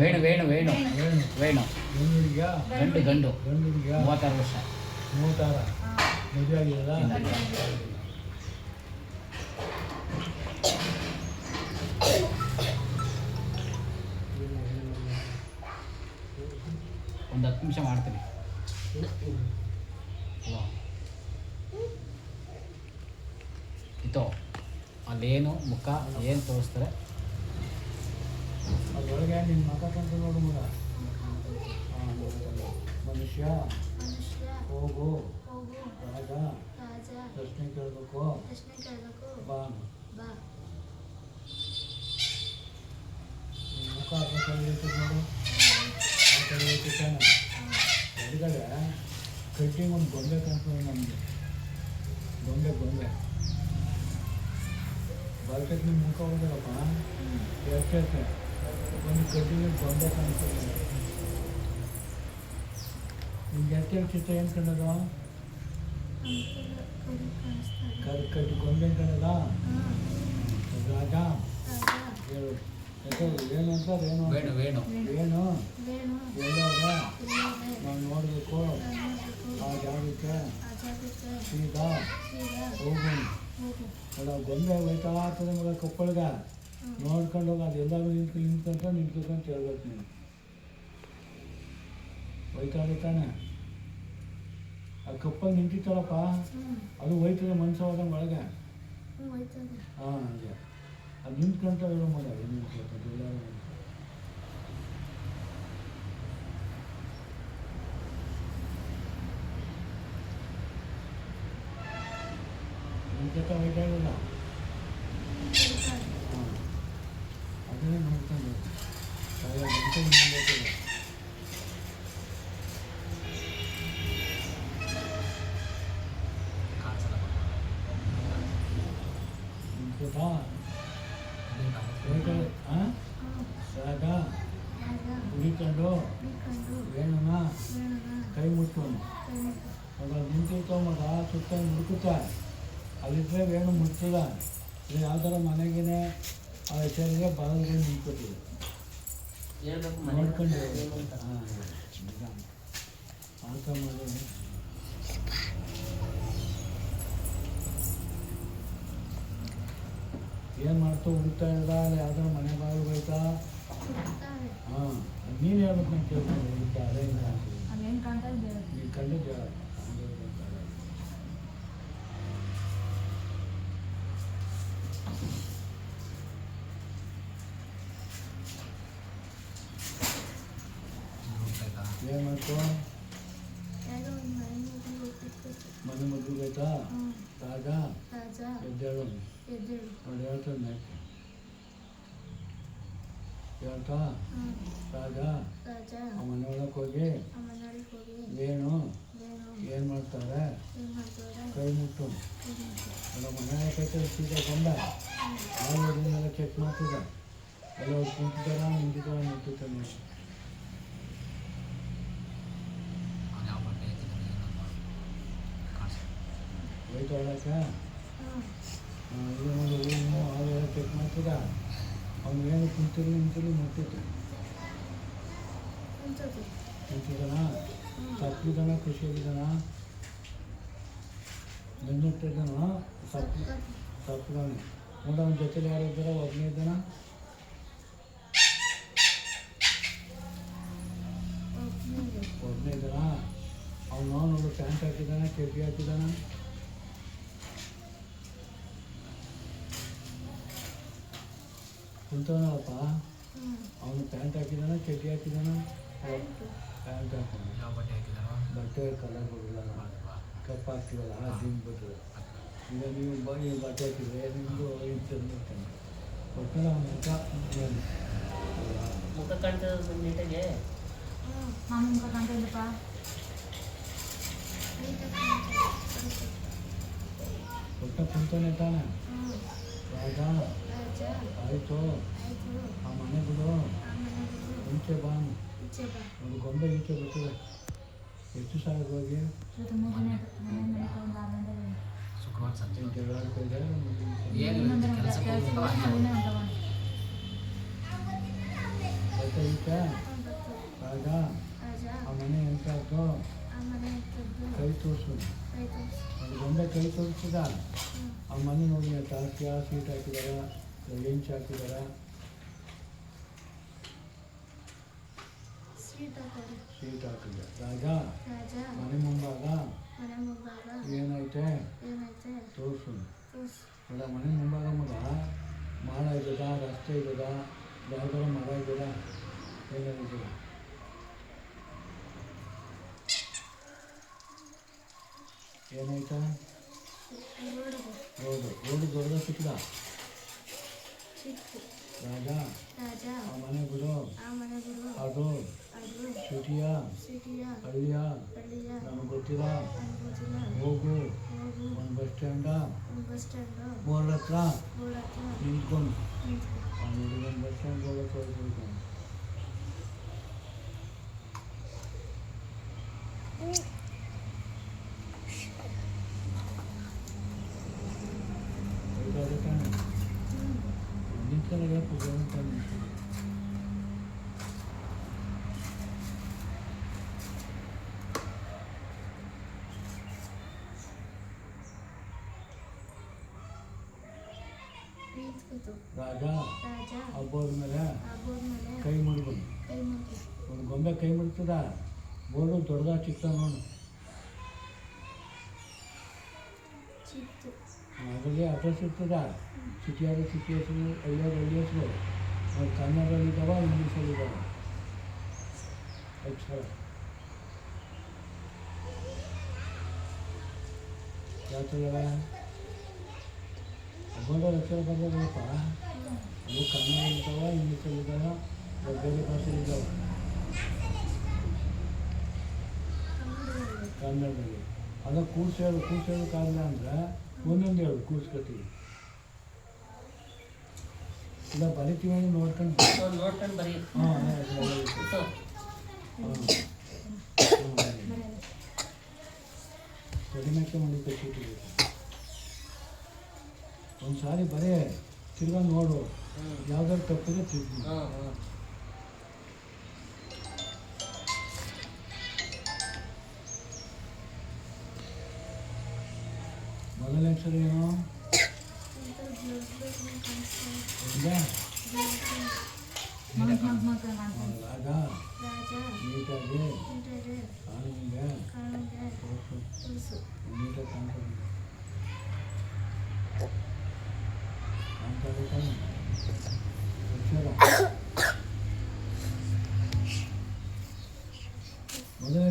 ವೇಣು ವೇಣು ವೇಣು ವೇಣು. ಗಂಡು ಗಂಡು. ಗಂಡು ಮೂವತ್ತಾರು ವರ್ಷ. ಮೂವತ್ತಾರ? ಮದುವೆ ಆಗಿದೆಯಲ್ಲ ಒಂದು ಹತ್ತು ನಿಮಿಷ ಮಾಡ್ತೀನಿ. ಇತ್ತು ಅಲ್ಲೇನು ಮುಖ ಏನು ತೋರಿಸ್ತಾರೆ? ಅದ್ರೊಳಗೆ ನಿನ್ನ ಮಗ ಕಂಡು ನೋಡು ಮಗ ಹಾಂ ಮನುಷ್ಯ ಮನುಷ್ಯ ಹೋಗು ಹೋಗು ರಾಜ ರಾಜ ಪ್ರಶ್ನೆ ಕೇಳಬೇಕು ಪ್ರಶ್ನೆ ಕೇಳಬೇಕು ಬಾ ಬಾ ನಿನ್ನ ಮುಖ ಅದ್ರ ಕಡೆ ಇರ್ತದೆ ನೋಡು ಆ ಕಡೆ ಇರ್ತದೆ ತಾನೆ ಎಡಗಡೆ ಕಟ್ಟಿಂಗ್ ಒಂದು ಗೊಂಬೆ ಕಾಣ್ತದೆ ನಮಗೆ ಗೊಂಬೆ ಗೊಂಬೆ ಬರ್ಕಕ್ಕೆ ನಿಮ್ಮ ಮುಖ ಹೋದಲ್ಲಪ್ಪ ಎಷ್ಟೈತೆ ಒಂದು ಕಟ್ಟಿಂಗ್ ಗೊಂಬೆ ಕಾಣ್ತದೆ ನಿಮ್ಗೆ ಎಷ್ಟೇ ಚಿತ್ರ ಏನು ಕಂಡದ ಅಂಕಲ್ ಕರಿ ಕಾಣಿಸ್ತಾರೆ ಕರ್ ಕಟ್ಟಿ ಗೊಂಬೆ ಕಂಡದ ಹಾಂ ರಾಜ ರಾಜ ಹೇಳು ಹೆಸರು ಏನು ಅಂತಾರೆ ಏನು ಅಂತ? ವೇಣು ವೇಣು ಏನು ವೇಣು ಎಲ್ಲಾಗ ಇಲ್ಲದೆ ನಾವು ನೋಡಬೇಕು ನೋಡಬೇಕು ಆ ಜಾಗಕ್ಕೆ ಆ ಜಾಗಕ್ಕೆ ಸೀದಾ ಸೀದಾ ಹೋಗು ಹೋಗು ಅಲ್ಲ ಗೊಂಬೆ ಹೋಯ್ತಾ ಆಗ್ತದೆ ಮಗ ಕೊಪ್ಪಳಗ ಹ್ಮ್. ನೋಡ್ಕೊಂಡು ಹೋಗಿ ಅದು ಎಲ್ಲರೂ ನಿಂತ್ಕೊಂಡು ನಿಂತ್ಕೊಂತ ನಿಂತ್ಕೊಂತ ಹೇಳ್ಬೇಕು ನೀನು. ಹೋಯ್ತಾಳೆ ತಾನೆ. ಆ ಕಪ್ಪಲ್ಲಿ ನಿಂತಿತ್ತಲ್ಲಪ್ಪ ಅದು ಹೋಯ್ತದೆ ಮನ್ಸು ಹೋದಂಗೆ ಒಳಗೆ ಹಾಂ ಹಾಗೆ. ಅದು ನಿಂತ್ಕೊಂತ ಹೇಳೋ ಮಗ ನಿಂತ್ಕೊಳ್ತದೆ ಎಲ್ಲರೂ ನಿಂತ್ಕೊತ ಹೋಯ್ತಾ ಇರಲ್ಲ ಹುಡಿಕೊಂಡು ವೇಣುನ ಕೈ ಮುಟ್ಟು ಮಗ ನಿಂತಿರ್ತಾವ ಮಗ ಸುತ್ತ ಮುಡುಕುತ್ತ ಅಲ್ಲಿದ್ರೆ ವೇಣು ಮುಟ್ತದ ಯಾವ್ದಾರ ಮನೆಗೇನೆ ಆ ಹೆಸರಿಗೆ ಬಾಗಿಲಿಗೆ ನಿಂತ್ಕೊತೀವಿ ನೋಡ್ಕೊಂಡು. ಆತ ಮಾಡಿ. ಏನು ಮಾಡ್ತಾ ಹುಡುಕ್ತಾ ಇಲ್ಲ ಅಲ್ಲಿ ಯಾವ್ದಾರ ಮನೆ ಬಾಗಿಲು ಹೋಯ್ತಾ ಹಾಂ ನೀನು ಹೇಳ್ಬೇಕು ನಾನು ಕೇಳ್ಕೊಂಡು ಹುಡುಕ್ತಾ ಅದೇ ನೀನು ಕಂಡಿದ್ದೆ ಏನು ಒಂದು ಮನೆ ಹ್ಞೂ ರಾಜ? ರಾಜ. ಎದ್ದೇಳು. ನೋಡಿ ಹೇಳ್ತಾನೆ ಹೇಳ್ತಾ? ರಾಜ? ಆ ಮನೆಯೊಳಗೆ ಹೋಗಿ? ಏನು? ಏನು? ಮಾಡ್ತಾರೆ? ಕೈ ಮುಟ್ಟು. ಎಲ್ಲ ಮನೆ ಕೈತೆ ಸೀದಾ ಬಂದ? ಕೆಟ್ಟ ಅದನ್ನೆಲ್ಲ ಚೆಕ್ ಮಾಡ್ತಿದ್ದ. ಎಲ್ಲ ಕುಂತಿದ್ದಾರ ನಿಂತಿದ್ದಾರ ನಿಂತಿದ್ದಾನೆ ಹೋಯ್ತು ಏನೋ ಹ್ಞೂ ಅವೆಲ್ಲ ಚೆಕ್ ಮಾಡ್ತಿದ್ದ ಅವ್ನು ಏನು ಕುಂತಿರು ನಿಂತಿರು ಮುಟ್ಟಿತ್ತು ಕುಂತದ್ದು ಕುಂತಿದ್ದಾನ? ತಪ್ಪಿದ್ದಾನ? ಖುಷಿಯಾಗಿದ್ದಾನ? ಬೆನ್ನುಟ್ಟಿದ್ದಾನ? ತಪ್ಪು ತಪ್ಪಿದಾನೆ ನೋಡ ಅವನ ಜೊತೆಲಿ ಯಾರು ಇದ್ದಾರ? ಒಬ್ಬನೇ ಇದ್ದಾನ? ಒಬ್ಬನೇ ಇದ್ದಾನ. ಅವ್ನು ನೋಡು ಪ್ಯಾಂಟ್ ಹಾಕಿದ್ದಾನ? ಕೆಬ್ಬಿ ಹಾಕಿದ್ದಾನ? ಕುಂತವನಪ್ಪ ಹ್ಞೂ ಅವನು ಪ್ಯಾಂಟ್ ಹಾಕಿದಾನ ಚಡ್ಡಿ ಹಾಕಿದಾನ? ಪ್ಯಾಂಟ್. ಹಾಕೋಣ ಬಟ್ಟೆ ಕಲರ್ ಬರಲ್ಲ. ಕಪ್ ಹಾಕ್ತಿವಲ್ಲ ಆ ದಿನ ಬರ್ತದೆ. ಈಗ ನೀವು ನೀವು ಬಟ್ಟೆ ಹಾಕಿದ್ರೆ ನಿಮ್ಮದು ಇಂಥದ್ದು ಒಟ್ಟಿನಲ್ಲಿ ಅವನ ಮುಖ? ಮುಖ ಕಾಣ್ತದೆ ನೀಟಾಗೆ? ನಾನು ಮುಖ ಕಾಣ್ತಾ ಇಲ್ಲಪ್ಪ ನೀಟಾಗಿ ಕಾಣ್ತದೆ. ಒಟ್ಟ ಕುಂತವನೇ ತಾನೆ? ರಾಜ ಆಯಿತು. ಆಯಿತು. ಆ ಮನೆ ಬಿಡು. ಈಚೆ ಬಾ. ಈಚೆ ಬಾ. ಒಂದು ಗೊಂಬೆ ಈಚೆ ಬಿಟ್ಟಿದೆ. ಎಷ್ಟು ಸಾವಿರ ಹೋಗಿ? ಆಯ್ತು ಶುಕ್ರವಾರ ಸಂಜೆ. ಜಗಳ ಹೊಂಟವ. ಗೊತ್ತಾಗಿತ್ತಾ ರಾಜ ರಾಜ. ಆ ಮನೆ ಎಂತಾಯ್ತು ಆ ಮನೆ ಇದ್ದದ್ದು ಕೈ ತೋರಿಸು. ಒಂದು ಅದು ಗೊಂಬೆ ಕೈ ತೋರಿಸಿದ? ಆ ಮನೆ ನೋಡಿ ಜಾಸ್ತಿ ಆ ಸೀಟ್ ಹಾಕಿದಾರ. ಹೆಂಚ್ ಹಾಕಿದಾರ ಸ್ವೀಟ್ ಹಾಕೋದು ಸೀಟ್ ಹಾಕಿದ್ದಾರೆ ರಾಜ? ಮನೆ ಮುಂಭಾಗ? ಏನಾಯ್ತೆ? ತೋರ್ಸು. ಏನೈತೆ ಅಲ್ಲ ಮನೆ ಮುಂಭಾಗ ಮಗ? ಮಾಡ ಇದ್ದದ? ರಸ್ತೆ ಇದ್ದದ? ಯಾವ್ದಾರ ಮರ ಇದ್ದದ? ಏನೈತ ನೋಡಿದೆ ರೋಡು ರೋಡು ದೊಡ್ಡದ ಸಿಕ್ಕದ? ಚಿಕ್ಕ ರಾಜ ರಾಜ ಆ ಮನೆ ಬಿಡು ಆ ಮನೆ ಗುರು ಅದು ಅದು ಸಿಟಿಯ ಸಿಟಿಯ ಹಳ್ಳಿಯ ಹಳ್ಳಿಯ ನನಗೆ ಗೊತ್ತಿಲ್ಲ ನನಗೆ ಗೊತ್ತಿಲ್ಲ ಹೋಗು ಹೋಗು ಒಂದು ಬಸ್ ಸ್ಟ್ಯಾಂಡ ಒಂದು ಬಸ್ ಸ್ಟ್ಯಾಂಡು ಬೋರ್ಡ್ ಹತ್ರ ಬೋರ್ಡ್ ಹತ್ರ ನಿಂತ್ಕೊಂಡು ನಿಂತ್ಕೊ ಆಮೇಲೆ ಒಂದು ಬಸ್ ಸ್ಟ್ಯಾಂಡ್ ಬೋರ್ಡ್ ಹತ್ರ ಹೋಗ್ಬೇಕು ಹೌದಾ ತಾನೆ ನಿಂತ್ಕೊಳ್ಳೋಕೆ ಪುಸ್ತಕ ತಾನೆ ನಿಂತ್ಕೊತು ರಾಜ ರಾಜ. ಹಬ್ಬದ ಮೇಲೆ ಕೈ ಮುಡಿಬೋದು ಒಂದು ಗೊಂಬೆ ಕೈ ಮುಡ್ತದ ಬೋರ್ಡು ದೊಡ್ಡದ ಚಿಕ್ಕ ನೋಡು. ಅದರಲ್ಲಿ ಅಡ್ರೆಸ್ ಇರ್ತದ? ಸಿಟಿಯಾದ ಹಳ್ಳಿಯಾದ ಹಳ್ಳಿ ಹೆಸರು ಅವ್ರು ಕನ್ನಡದಲ್ಲಿದ್ದಾವ ಇಂಗ್ಲೀಷಲ್ಲಿದ್ದಾವೆ ಅಕ್ಷರ ಥರ ಹಬ್ಬದ ಅಕ್ಷರ ಬಂದದಪ್ಪ ಅದು ಕನ್ನಡದಲ್ಲಿದ್ದಾವ ಇಂಗ್ಲೀಷಲ್ಲಿದ್ದಾವ ಅಥವಾ ಬೇರೆ ಭಾಷೆಯಲ್ಲಿದ್ದಾವ ಕನ್ನಡದಲ್ಲಿ. ಅದ ಕೂರ್ಸೇಳು ಕಾರಣ ಅಂದ್ರೆ ಒಂದೊಂದು ಹೇಳು, ಕೂರ್ಸ್ಕೊತೀವಿ. ಇಲ್ಲ ಬರಿತೀವಿ ನೋಡ್ಕೊಂಡು ನೋಡ್ಕೊಂಡು ಬರೀ. ಕಡಿಮೆಕ್ಕೆ ಮಾಡಿದ್ದೆ ಒಂದು ಸಾರಿ ಬರೇ ತಿರ್ಗಾ ನೋಡು. ಯಾವ್ದಾದ್ರು ತಪ್ಪಿದ್ರೆ ತಿರ್ಗಿ ಮೊದಲನೇ ಅಕ್ಷರ ಏನು? ರಾಜ ನೀಟಾಗಿ ತೋರಿಸು. ನೀಟಾಗಿ ಕಾಣ್ತದೆ ಕಾಣ್ತದೆ ತಾನೆ ಅಕ್ಷರ ಮೊದಲನೇ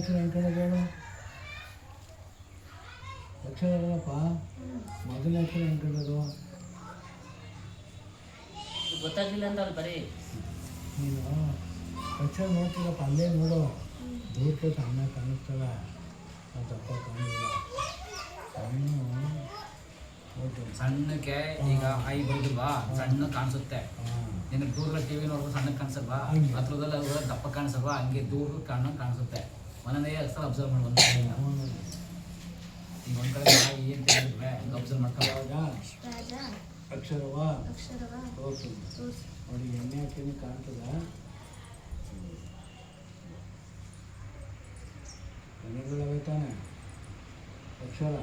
ಅಕ್ಷರ ಅಲ್ಲಪ್ಪ ಗೊತ್ತಾಗ್ಲಿಲ್ಲ ಅಂತ ಅಲ್ಲಿ ಬರೀ. ನೀನು ಕಚ್ಚೆ ನೋಡ್ತೀರಪ್ಪ ಅಲ್ಲೇ ನೋಡು. ದೂರಕ್ಕೆ ಸಣ್ಣ ಕಾಣಿಸ್ತವೆ ನಾವು ತಪ್ಪ ಕಾಣಿಲ್ಲ. ಸಣ್ಣ ನೋಡು ಸಣ್ಣಕ್ಕೆ ಈಗ ಐ ಬಾ ಸಣ್ಣ ಕಾಣಿಸುತ್ತೆ. ಹಾಂ. ನಿನ್ನ ದೂರ ಟಿವಿ ನೋಡಿದ್ರೆ ಸಣ್ಣ ಕಾಣಿಸಲ್ವಾ? ಹಂಗೆ. ಹತ್ರದಲ್ಲಿ ಹೋದ್ರೆ ದಪ್ಪ ಕಾಣಿಸಲ್ವಾ? ಹಂಗೆ ದೂರ ಕಣ್ಣು ಕಾಣಿಸುತ್ತೆ. ಒಂದೊಂದೇ ಸಲ ಅಬ್ಸರ್ವ್ ಮಾಡಿ ಒಂದು ಕಡೆಯಿಂದ ಈಗ ಒಂದು ಕಡೆ ಏನು ತಿಳಿದ್ರೆ ಅಬ್ಸರ್ವ್ ಮಾಡ್ಕೊಳ್ಳೋ ಇವಾಗ ರಾಜ. ಅಕ್ಷರವ? ಅಕ್ಷರವಾ. ಓಕೆ. ನೋಡಿ ಎಣ್ಣೆ ಹಾಕಿನಿ ಕಾಣ್ತದ? ಎಣ್ಣೆಗಳವೆ ತಾನೆ? ಅಕ್ಷರ?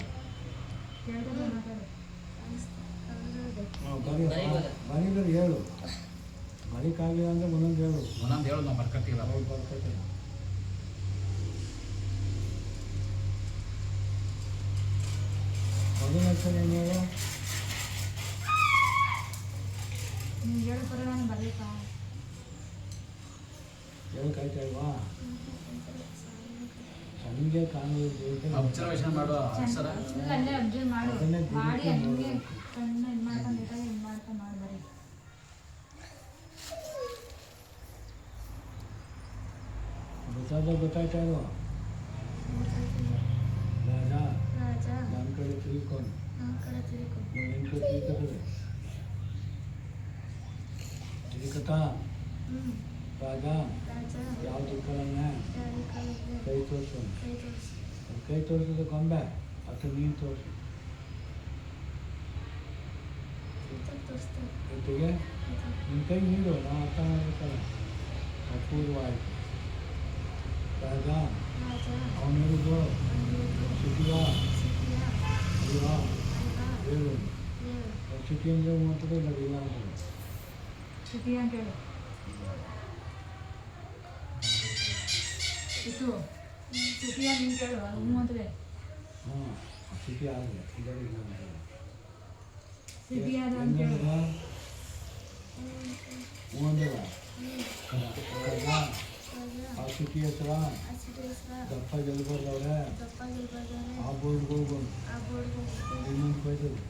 ಬರೀದ್ರೆ ಹೇಳು. ಬರೀಕಾಗಲಿಲ್ಲ ಅಂದ್ರೆ ಒಂದೊಂದು ಹೇಳು. ಒಂದೊಂದು ಹೇಳೋದು ನಾವು ಬರ್ಕಟ್ಟಿಲ್ಲ. ಅವ್ರು ಬರ್ತೈತೆ ಮೊದಲ ಅಕ್ಷರ ಏನು ಹೇಳು? ನೀವು ಹೇಳು ಪರ ನಾನು ಬರ್ಲಿಪ್ಪ ಇಲ್ವಾ? ಅಬ್ಸರ್ವೇಷನ್ ಮಾಡೋ ಅಕ್ಷರ ಅಲ್ಲೇ ಅಬ್ಸರ್ವ್ ಮಾಡು. ಅದನ್ನೇ ಮಾಡಿ ಗುರುತು ಹಂಗೆ ನೋಡು. ಕಣ್ಣು ಇದು ಮಾಡ್ಕೊಂಡು ಇಟ್ಟಾಗ ಇದು ಮಾಡ್ಕೊಂಡು ಮಾಡಿ ಬರೀ. ಗೊತ್ತಾದ ಗೊತ್ತಾಯ್ತಾ ಇಲ್ವಾ ರಾಜ ರಾಜ ನನ್ನ ಕಡೆ ತಿಳ್ಕೊಂಡು ನಮ್ಮ ಕಡೆ ತಿರುಗು ನಿನ್ನ ಕಡೆ ತಿಳ್ಕೊತದೆ ತಿಳ್ಕೊತಾ ಹ್ಞೂ ರಾಜ ರಾಜ ಯಾವ ದಿಕ್ಕಲನ್ನ ಯಾರಿ ಕಾಲಿಗೆ ಕೈ ತೋರಿಸು ಕೈ ತೋರಿಸು ಕೈ ತೋರಿಸಿದ ಗೊಂಬೆ ಅಥವಾ ನೀನು ತೋರಿಸು ಸುತ್ತ ತೋರಿಸ್ತಾರೆ ಜೊತೆಗೆ ನಿನ್ನ ಕೈ ನೀಡು ನಾವು ಅರ್ಥ ಮಾಡ್ಬೇಕಲ್ಲ ಅಪೂರ್ವವಾಯಿತು ರಾಜ ರಾಜ ಅವನಿರುವುದು ಅವನಿರುವುದು ಸಿಟಿಯ ಸಿಟಿಯ ಅಲ್ವಾ ಅಲ್ವ ಹೇಳು ಏಳು ಸಿಟಿ ಅಂದರೆ ಮಾತ್ರ ಇಲ್ಲ ಇಲ್ಲ ಅಂತಾರೆ ಸಿಟಿ ಅಂತ ಹೇಳು ಇತ್ತು ಸಿಟಿಯ ನೀನು ಕೇಳು ಅದು ಹ್ಞೂ ಅಂತಲೇ ಹಾಂ ಸಿಟಿ ಆದರೆ ಇದರ ಇಲ್ಲ ಅಂತಾರೆ ಸಿಟಿ ಅದು ಅಂತ ಹೇಳು ಒಂದಲ್ಲ ರಾಜ ಆ ಸಿಟಿ ಹತ್ರ ಆ ಸಿಟಿ ಹೆಸರ ದಪ್ಪ ಗೆಲ್ಬರ್ದವ್ರೆ ದಪ್ಪ ಗೆಲ್ಬರ್ದಾರೆ ಆ ಬೋರ್ಡ್ಗೆ ಹೋಗ್ಬೋದು ಆ ಬೋರ್ಡ್ಗೆ ಹೋಗ್ಬೇಕು ಇನ್ನೊಂದು ಬೈತದೆ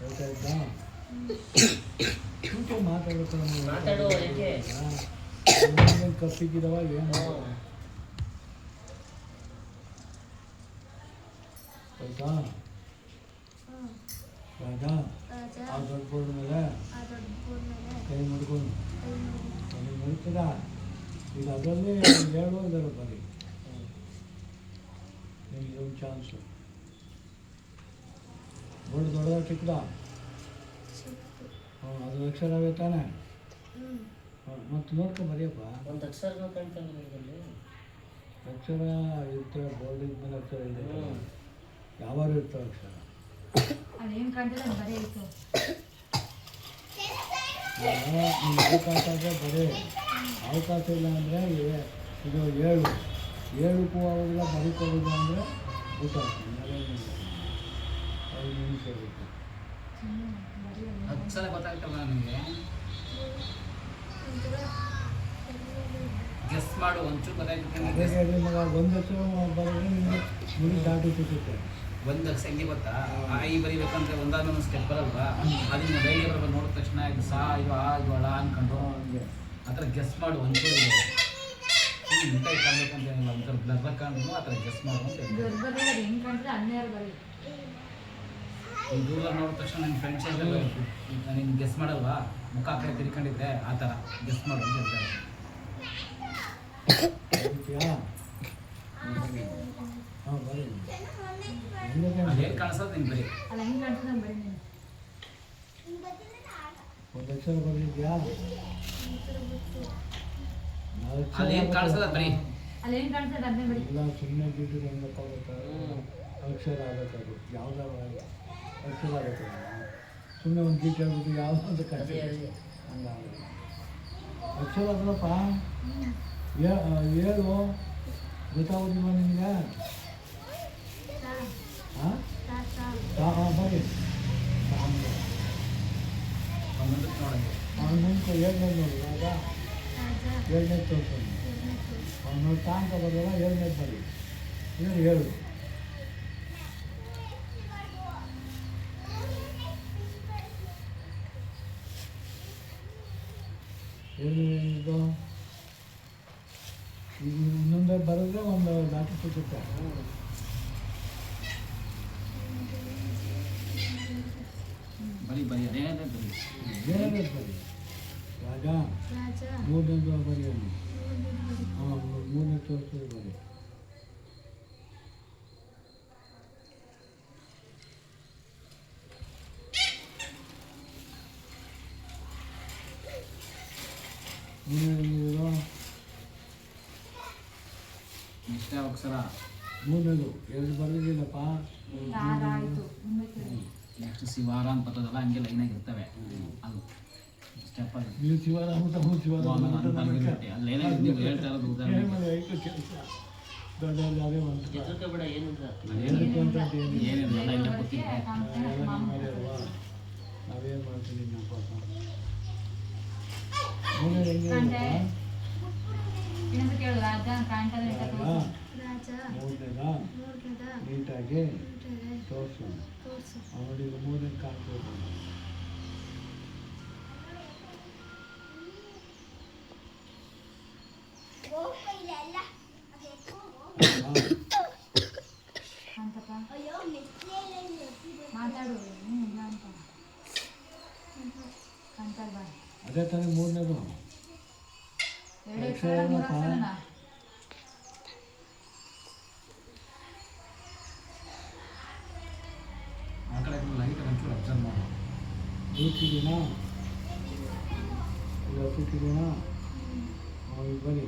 ಹೇಳ್ತಾ ಇದ್ದ ಮಾತಾಡ್ಬೇಕು ಮಾತಾಡು? ಕಪ್ಪಿಕ್ಕಿದವ ಏನು ಆಯ್ತಾ ಆಯ್ತಾ ಆ ದೊಡ್ಡ ಬೋರ್ಡ್ ಮೇಲೆ ಕೈ ಮಾಡ್ಕೊಂಡು. ಕೈ ಮಾಡಿ ನನಗೆ ನಡೀತದ ಈಗ ಅದರಲ್ಲಿ ಹೇಳೋದರ ಬರೀ. ನಿಮಗೆ ಒಂದು ಚಾನ್ಸು ಬೋರ್ಡ್ ದೊಡ್ಡದ ಚಿಕ್ಕದ ಅದು ಅಕ್ಷರವೇ ತಾನೆ? ಮತ್ತು ನೋಡ್ಕೊ ಬರೆಯಪ್ಪ. ಒಂದು ಅಕ್ಷರ ಅಕ್ಷರ ಇರ್ತವೆ ಬೋರ್ಡಿಂಗ್ ಮೇಲೆ ಅಕ್ಷರ ಇದೆ. ಯಾವಾರು ಇರ್ತವೆ ಅಕ್ಷರ. ಅದೇನು ಅದು ಬರೀ ಇತ್ತು. ಅವಕಾಶ ಬರೀ. ಅವಕಾಶ ಇಲ್ಲ ಅಂದರೆ ಇದು ಏಳು. ಏಳಕ್ಕೂ ಅವೆಲ್ಲ ಬರೀಕೋದಿಲ್ಲ ಅಂದರೆ ಊಟ ಆಗ್ತದೆ. ನಿಮಿಷ ಬೇಕು ಹತ್ತು ಸಲ ಗೊತ್ತಾಗ್ತಲ್ಲ ನನಗೆ. ಒಂಥರ ಗೆಸ್ ಮಾಡು ಒಂಚೂರು ಹೇಳಿ ಒಂದು ಸಂಖ್ಯೆ ನಿಮಗೆ ಗೊತ್ತಾ? ಆ ಈ ಬರಿಬೇಕಂದ್ರೆ ಒಂದಾದ ಒಂದು ಸ್ಟೆಪ್ ಬರಲ್ವಾ? ಅದನ್ನ ಡೈಲಿ ನೋಡಿದ ತಕ್ಷಣ ಇದು ಸಾ ಇದು ಆ ಇದು ಅಳ ಅನ್ಕೊಂಡು? ಆ ಥರ ಗೆಸ್ ಮಾಡು ಒಂಚೂರು. ಅಂತ ಏನಿಲ್ಲ ಒಂಥರ ಬ್ಲರ್ ಆ ಥರ ಗೆಸ್ ಮಾಡು ಅಂತ ಹೇಳ್ತಾರೆ. ಗರ್ಭದಲ್ಲಿ ಅದು ಹೆಂಗೆ ಕಾಣ್ತದೆ ಅದನ್ನೇ ಯಾರು ಬರೀ ಈ ದೂರ ನೋಡಿದ ತಕ್ಷಣ ನನ್ನ ಫ್ರೆಂಡ್ಸ್ ನೀನು ಗೆಸ್ ಮಾಡಲ್ವಾ? ಮುಖ ಆ ಕಡೆ ತಿರ್ಕೊಂಡಿದ್ರೆ ಆ ಥರ. ಗೆಸ್ ಮಾಡು ಅಂತ ಹೇಳ್ತಾರೆ. ಹೇಳ್ತೀಯಾ? ಹಾಂ ಬರೀ? ಅದೇನು ಕಾಣಿಸೋದು ನೀನು? ಬರೀ? ಅದು ಹೆಂಗೆ ಕಾಣ್ತದೆ ಅದು ಬರೀ ನೀನು ಒಂದು ಅಕ್ಷರ ಬರೆದಿದ್ಯಾ ಒಂಥರ ಗೊತ್ತು ನಾಲ್ಕು ಅದೇನು ಕಾಣಿಸೋದು ಅದು ಬರೀ ಅಲ್ಲಿ ಹೆಂಗೆ ಕಾಣ್ತದೆ ಅದನ್ನೇ ಬರೀ ಎಲ್ಲ ಸುಮ್ಮನೆ ಬಿದ್ದು ಹೆಂಗಪ್ಪ ಗೊತ್ತಾ ಅಕ್ಷರ ಆಗತ್ತದು ಯಾವ್ದಾರ ಅಕ್ಷರ ಆಗತ್ತೆ ಸುಮ್ಮನೆ ಒಂದು ಗೀಟ್ ಹೇಳ್ಬಿಟ್ಟು ಯಾವ್ದು ಅಂತ ಕಷ್ಟ ಅದೇ ಅದೇ ಹಂಗಾಗಲ್ಲ ಅಕ್ಷರ ಅದಲ್ಲಪ್ಪ ಏ- ಆ, ಏಳು ಗೊತ್ತಾಗೋದಿಲ್ವ ನಿನಗೆ ತಾ ಹಾಂ ತಾ ತಾ ಹಾಂ ಬರೀ ಒಂದೊಂದಕ್ಕೆ ನೋಡಂಗೆ ಅವ್ನು ಮುಂಚೆ ಏಳನೇ ನೋಡಿ ಆಗ ರಾಜ ಏಳನೇ ತೋರಿಸೋದು ಎರಡನೇ ತೋರಿಸು ಅವನು ತಾಂತ ಬರೋಲ್ಲ ಏಳನೇ ಬರೀ ಏನು ಏಳು ಏನು ಇದು ಈಗ ಇನ್ನೊಂದೇ ಬರೆದ್ರೆ ಒಂದು ದಾಟಿ ಸಿಗುತ್ತೆ ಬರೀ ಬರೀ ಅದೇನೇ ಬರೀ ಏನೇ ಬರೀ ರಾಜ ರಾಜ ಮೂರನೇದು ಬರೆಯಲ್ಲಿ ಮೂರನೇದು ಬರಿ ಹಾಂ ಮೂರನೇ ತೋರಿಸೋದು ಬರೀ ಮೂರನೇದು ಇಷ್ಟೇ ಅಕ್ಷರ ಮೂರನೇದು ಎರಡು ಬರೆದಿಲ್ಲಪ್ಪ ನೆಕ್ಸ್ಟ್ ಶಿವಾರ ಅಂತ ಬರ್ತದಲ್ಲ ಹಂಗೆ ಲೈನಾಗಿ ಇರ್ತವೆ. ಅದು ಸ್ಟೆಪ್ ಅದು. ನೀವು ಆಮೇಲೆ ಅಂತ ಅಂತ ಶಿವಾರ ಅನ್ಬಿಟ್ಟು ಅಲ್ಲಿ ಏನಾದ್ರು ನೀವು ಹೇಳ್ತಾ ಇರೋದು ಉದಾಹರಣೆ ಎಲ್ಲ ನಾವೇನು ಮಾಡ್ತೀವಿ ನಮ್ಮ ಪಾಪ ಮೂರನೇದು ಹೆಂಗೆ ಕಂಡೆ. ಹೇಳಪ್ಪ? ಇನ್ನೊಂದು ಕೇಳು ರಾಜ ಕಾಣ್ತದೆ ಅಂತ ರಾಜ ತೋರ್ಸು. ರಾಜ ಮೂರನೇದ ಮೂರನೇದ ನೀಟಾಗಿ ಮೂರನೇದ ತೋರಿಸು. ತೋರಿಸು. ಅವನಿಗೆ ಮೂರನೇ ಬಾ ಅದೇ ತಾನೇ ಮೂರನೇದು. ಇಲ್ಲ ಡ್ಯೂಟಿಗೆನಾ ಅವ್ರಿಗೆ ಬನ್ನಿ.